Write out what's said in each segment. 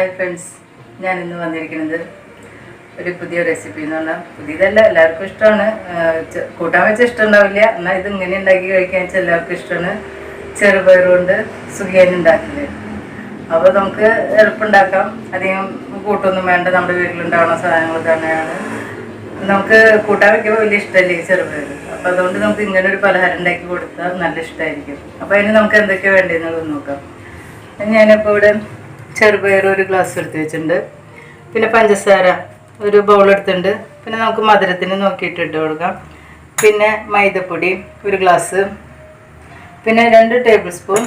Hi friends ഞാൻ ഇന്ന് വന്നിരിക്കുന്നത് ഒരു പുതിയ റെസിപ്പി എന്ന് പറഞ്ഞാൽ പുതിയതല്ല എല്ലാവർക്കും ഇഷ്ടമാണ്. കൂട്ടാൻ വെച്ച ഇഷ്ടം ഉണ്ടാവില്ല എന്നാൽ ഇത് ഇങ്ങനെ ഉണ്ടാക്കി കഴിക്കാൻ വെച്ചാൽ എല്ലാവർക്കും ഇഷ്ടമാണ്. ചെറുപയറുകൊണ്ട് സുഖിയൻ ഉണ്ടാക്കില്ലേ? അപ്പോൾ നമുക്ക് എളുപ്പമുണ്ടാക്കാം. അധികം കൂട്ടൊന്നും വേണ്ട. നമ്മുടെ വീട്ടിലുണ്ടാവുന്ന സാധനങ്ങൾ തന്നെയാണ്. നമുക്ക് കൂട്ടാൻ വെക്കുമ്പോൾ വലിയ ഇഷ്ടമല്ലേ ചെറുപയർ അപ്പോൾ അതുകൊണ്ട് നമുക്ക് ഇങ്ങനെ ഒരു പലഹാരം ഉണ്ടാക്കി കൊടുത്താൽ നല്ല ഇഷ്ടമായിരിക്കും അപ്പോൾ അതിന് നമുക്ക് എന്തൊക്കെയാണ് വേണ്ടതെന്നുള്ളത് നോക്കാം. ഞാനിപ്പോൾ ഇവിടെ ചെറുപയർ ഒരു ഗ്ലാസ് എടുത്ത് വെച്ചിട്ടുണ്ട്. പിന്നെ പഞ്ചസാര ഒരു ബൗൾ എടുത്തിട്ടുണ്ട്. പിന്നെ നമുക്ക് മധുരത്തിന് നോക്കിയിട്ട് ഇട്ട് കൊടുക്കാം. പിന്നെ മൈദപ്പൊടി ഒരു ഗ്ലാസ് പിന്നെ രണ്ട് ടേബിൾ സ്പൂൺ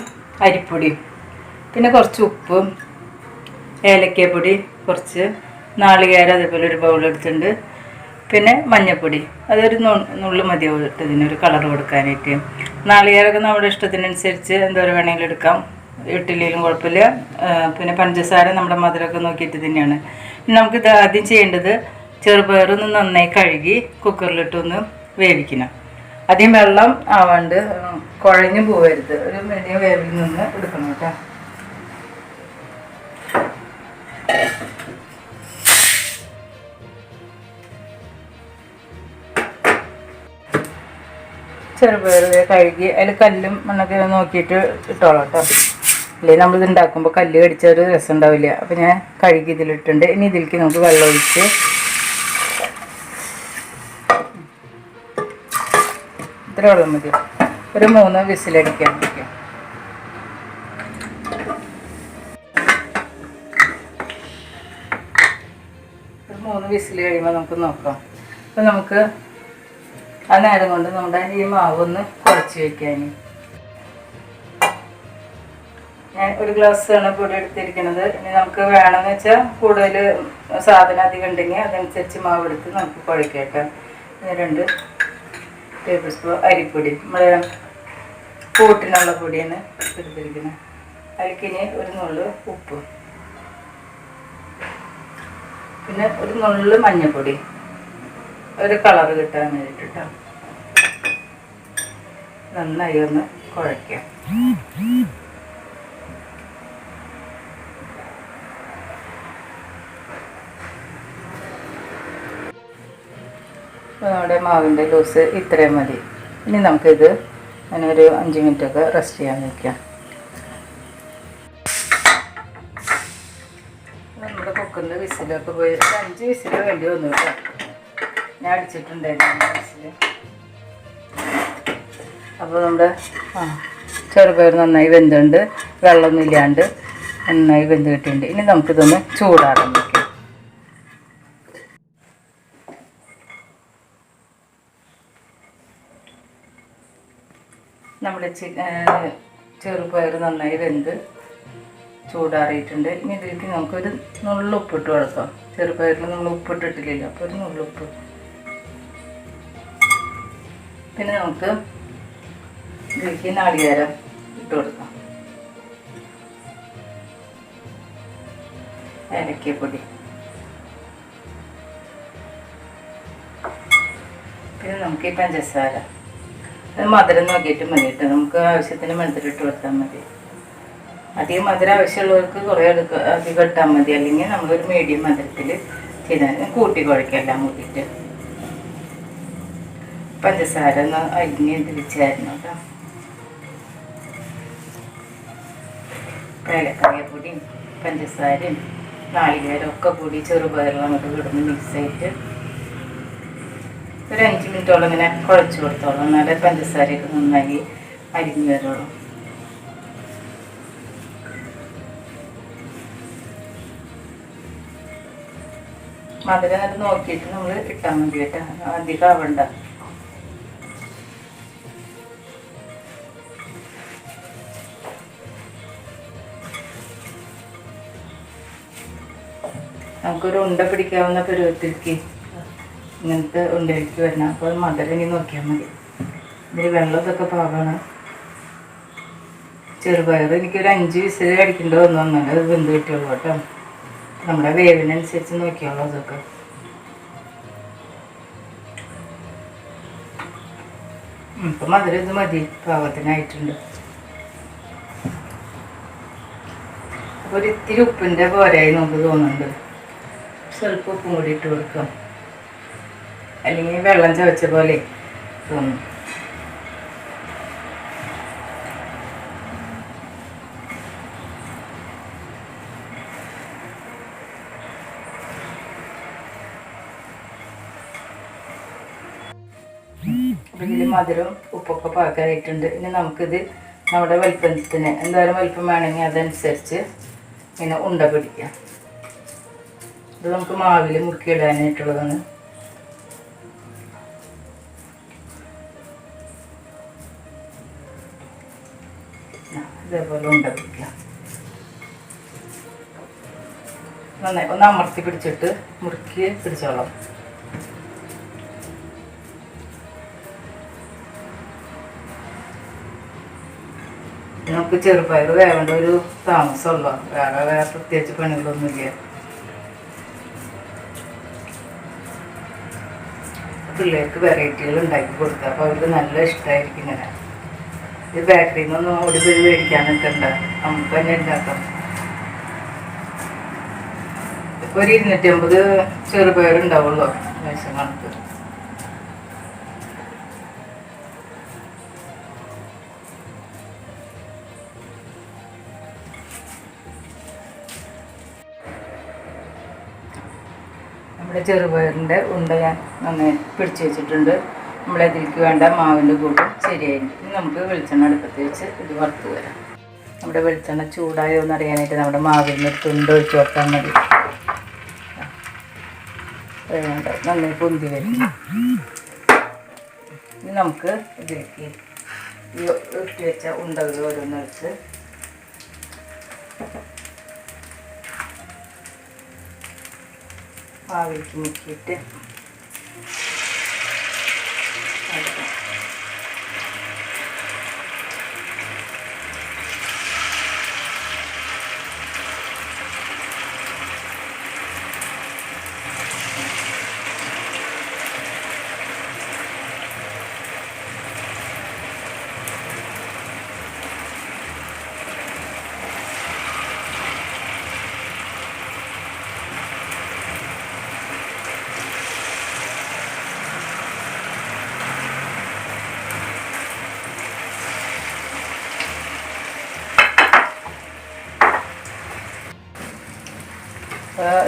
അരിപ്പൊടി. പിന്നെ കുറച്ച് ഉപ്പ് ഏലക്കപ്പൊടി കുറച്ച് നാളികേര അതേപോലെ ഒരു ബൗൾ എടുത്തിട്ടുണ്ട്. പിന്നെ മഞ്ഞപ്പൊടി. അതൊരു നുള്ളു മതിയാവും. ഇതിനൊരു കളർ കൊടുക്കാനായിട്ട്. നാളികേരമൊക്കെ നമ്മുടെ ഇഷ്ടത്തിനനുസരിച്ച് എന്തോരം വേണമെങ്കിലും എടുക്കാം. ഇട്ടില്ലെങ്കിലും കുഴപ്പമില്ല. പിന്നെ പഞ്ചസാര നമ്മുടെ മധുരമൊക്കെ നോക്കിയിട്ട് തന്നെയാണ്. നമുക്കിത് ആദ്യം ചെയ്യേണ്ടത് ചെറുപയറൊന്ന് നന്നായി കഴുകി കുക്കറിലിട്ടൊന്ന് വേവിക്കണം. ആദ്യം വെള്ളം ആവാണ്ട് കുഴഞ്ഞു പോകരുത് ഒരു മീഡിയം വേവിൽ നിന്ന് എടുക്കണം കേട്ടോ. ചെറുപയർ കഴുകി അതിൽ കല്ലും മണ്ണൊക്കെ നോക്കിയിട്ട് ഇട്ടോളാം കേട്ടോ. അല്ലെങ്കിൽ നമ്മളിത് ഉണ്ടാക്കുമ്പോൾ കല്ല് കടിച്ച ഒരു രസം ഉണ്ടാവില്ല അപ്പം ഞാൻ കഴുകി ഇതിലിട്ടുണ്ട്. ഇനി ഇതിലേക്ക് നമുക്ക് വെള്ളം ഒഴിച്ച് ഇത്ര വെള്ളം മതി. ഒരു മൂന്ന് വിസിലടിക്കാൻ വയ്ക്കാം ഒരു മൂന്ന് വിസിൽ കഴിയുമ്പോൾ നമുക്ക് നോക്കാം. അപ്പം നമുക്ക് ആ നേരം കൊണ്ട് നമ്മുടെ ഈ മാവ് ഒന്ന് കുഴച്ച് വെക്കാൻ ഞാൻ ഒരു ആണ് പൊടി എടുത്തിരിക്കുന്നത്. ഇനി നമുക്ക് വേണമെന്ന് വെച്ചാൽ കൂടുതൽ സാധനം അധികം ഉണ്ടെങ്കിൽ അതനുസരിച്ച് മാവ് എടുത്ത് നമുക്ക് കുഴക്കേക്കാം. രണ്ട് ടേബിൾ സ്പൂൺ അരിപ്പൊടി. നമ്മുടെ കൂട്ടിനുള്ള പൊടിയാണ് എടുത്തിരിക്കുന്നത്. അതിലേക്കിനി ഒരു നുള്ളു ഉപ്പ്. പിന്നെ ഒരു നുള്ളു മഞ്ഞൾപ്പൊടി ഒരു കളർ കിട്ടാൻ വേണ്ടിയിട്ടോ. നന്നായി ഒന്ന് കുഴയ്ക്കാം മാവിന്റെ ലൂസ് ഇത്രയും മതി. ഇനി നമുക്കിത് അങ്ങനെ ഒരു അഞ്ച് മിനിറ്റൊക്കെ റെസ്റ്റ് ചെയ്യാൻ വയ്ക്കാം നമ്മുടെ കുക്കറിന്റെ വിസിലൊക്കെ പോയി. അഞ്ച് വിസിൽ വേണ്ടി വന്നു കേട്ടോ. ഞാൻ അടിച്ചിട്ടുണ്ടായിരുന്നു വിസിൽ അപ്പോൾ നമ്മുടെ ആ ചെറുപയർ നന്നായി വെന്തുണ്ട്. വെള്ളമൊന്നും ഇല്ലാണ്ട് നന്നായി വെന്ത് കിട്ടിയിട്ടുണ്ട്. ഇനി നമുക്കിതൊന്ന് ചൂടാറാൻ വയ്ക്കാം നമ്മുടെ ചി- ഏ, ചെറുപയർ നന്നായി വെന്ത് ചൂടാറിയിട്ടുണ്ട്. ഇനി ഇതിലേക്ക് നമുക്കൊരു നുള്ളുപ്പിട്ട് കൊടുക്കാം. ചെറുപയറിൽ നമ്മൾ ഉപ്പിട്ടിട്ടില്ലല്ലോ അപ്പോൾ ഒരു നുള്ളുപ്പ് പിന്നെ നമുക്ക് ഇതിലേക്ക് നാളികേരം ഇട്ട് കൊടുക്കാം. ഏലക്കപ്പൊടി. പിന്നെ നമുക്ക് ഈ പഞ്ചസാര. അത് മധുരം നോക്കിയിട്ട് മതി കേട്ടോ. നമുക്ക് ആവശ്യത്തിന് മധുരം ഇട്ട് കൊടുത്താൽ മതി. അധികം മധുരം ആവശ്യമുള്ളവർക്ക് കുറേ എടുക്കുക അധികം ഇട്ടാൽ മതി. അല്ലെങ്കിൽ നമ്മളൊരു മീഡിയം മധുരത്തിൽ ചെയ്താൽ കൂട്ടി കുഴക്കെല്ലാം കൂട്ടിയിട്ട്. പഞ്ചസാര ഒന്ന് അരിഞ്ഞ് തിരിച്ചായിരുന്നു കേട്ടോ. പേലക്കറിയപ്പൊടിയും പഞ്ചസാരയും നാളികേരം ഒക്കെ കൂടി ചെറുപയറും അങ്ങോട്ട് കിടന്ന് മിക്സ് ആയിട്ട് ഒരു അഞ്ച് മിനിറ്റോളം ഇങ്ങനെ കുഴച്ച് കൊടുത്തോളാം. എന്നാലേ പഞ്ചസാരയൊക്കെ നന്നായി അരിഞ്ഞു വരുള്ളൂ. മധുരം അത് നോക്കിയിട്ട് നമ്മൾ ഇട്ടാൽ മതി കേട്ടോ. അധികം ആവണ്ട. നമുക്കൊരു ഉണ്ട പിടിക്കാവുന്ന പരുവത്തിലേക്ക് ഇങ്ങനത്തെ ഉണ്ടയിലേക്ക് വരണം അപ്പോൾ മധുരം ഇനി നോക്കിയാൽ മതി. ഇതിൽ വെള്ളം ഇതൊക്കെ പാകമാണ് ചെറുപയർ എനിക്കൊരു അഞ്ച് വിസിൽ അടിക്കേണ്ടി വന്നു വന്നാൽ അത് വെന്ത് കിട്ടിയുള്ളൂ കേട്ടോ. നമ്മുടെ വേവിനനുസരിച്ച് നോക്കിയോളൂ അതൊക്കെ. ഇപ്പം മധുരം ഇത് മതി. പാകത്തിനായിട്ടുണ്ട്. അപ്പോൾ ഒരു ഇത്തിരി ഉപ്പിന്റെ പോരായി നമുക്ക് തോന്നുന്നുണ്ട്. സ്വല്പം ഉപ്പും കൂടി ഇട്ട് കൊടുക്കാം. അല്ലെങ്കിൽ വെള്ളം ചവച്ച പോലെ തോന്നും. ഇതിൽ മധുരം ഉപ്പൊക്കെ പാകാനായിട്ടുണ്ട് ഇനി നമുക്കിത് നമ്മുടെ വലിപ്പത്തിന് എന്തായാലും വലിപ്പം വേണമെങ്കിൽ അതനുസരിച്ച് ഇങ്ങനെ ഉണ്ട പിടിക്കാം. ഇത് നമുക്ക് മാവിൽ മുക്കിയിടാനായിട്ടുള്ളതാണ് ഇതേപോലെ ഉണ്ട നന്നായി ഒന്ന് അമർത്തി പിടിച്ചിട്ട് മുറുക്കി പിടിച്ചോളാം. നമുക്ക് ചെറുപയർ വേവേണ്ട ഒരു താമസമുള്ള. വേറെ വേറെ പ്രത്യേകിച്ച് പണികളൊന്നുമില്ല. പിള്ളേർക്ക് വെറൈറ്റികൾ ഉണ്ടാക്കി കൊടുക്കുക അപ്പോൾ അവർക്ക് നല്ല ഇഷ്ടമായിരിക്കും ഇങ്ങനെ. ഇത് ബേക്കറിയിൽ നിന്നൊന്നും പോയി മേടിക്കാൻ നിൽക്കണ്ട നമുക്ക് തന്നെ ഉണ്ടാക്കാം. ഒരു നമ്മുടെ ചെറുപയറിന്റെ ഉണ്ട ഞാൻ നന്നായി പിടിച്ചു വെച്ചിട്ടുണ്ട്. നമ്മളതിലേക്ക് വേണ്ട മാവിന്റെ കൂട്ടും ശരിയായി. ഇനി നമുക്ക് വെളിച്ചെണ്ണ അടുപ്പത്ത് വെച്ച് ഇത് വറുത്ത് വരാം. നമ്മുടെ വെളിച്ചെണ്ണ ചൂടായോ എന്ന് അറിയാനായിട്ട് നമ്മുടെ മാവിൽ നിന്ന് തുണ്ട് ഒഴിച്ച് വെക്കാൻ മതി. നന്നായി പൊന്തി വരും. ഇനി നമുക്ക് ഇതിലേക്ക് ഈ ഇട്ട് വെച്ച ഉണ്ടകൾ ഓരോന്നെടുത്ത് മാവിലേക്ക് മുക്കിയിട്ട്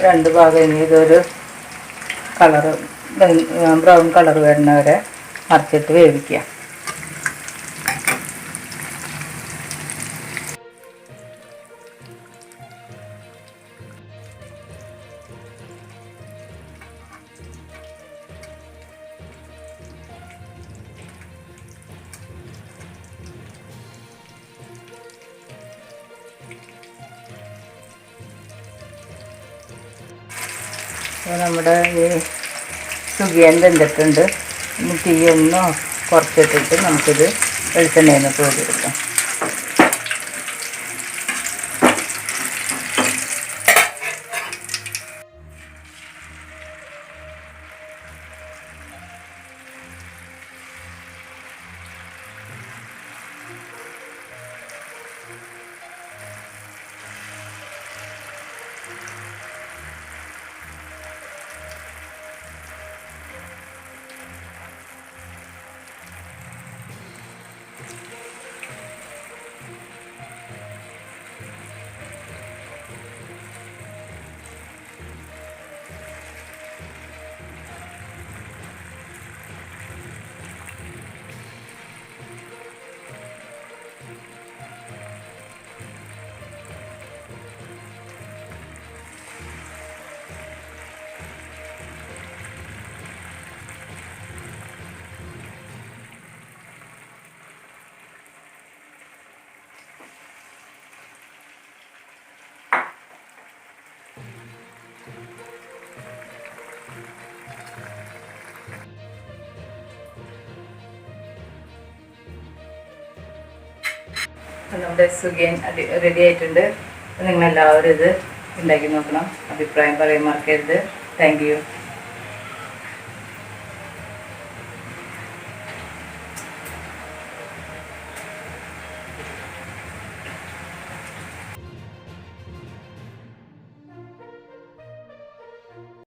രണ്ട് ഭാഗം ഇനി ഇതൊരു കളറ് ബ്രൗൺ കളർ വരുന്നവരെ മറിച്ചിട്ട് വേവിക്കുക. നമ്മുടെ ഈ സുഖിയൻ വെന്തിട്ടുണ്ട്. ഇനി തീ ഒന്ന് കുറച്ചിട്ടിട്ട് നമുക്കിത് വെളിച്ചെണ്ണയിൽ നിന്ന് അപ്പോൾ നമ്മുടെ സുഖിയൻ അടി റെഡി ആയിട്ടുണ്ട്. നിങ്ങളെല്ലാവരും ഇത് ഉണ്ടാക്കി നോക്കണം. അഭിപ്രായം പറയാൻ മറക്കരുത്. താങ്ക്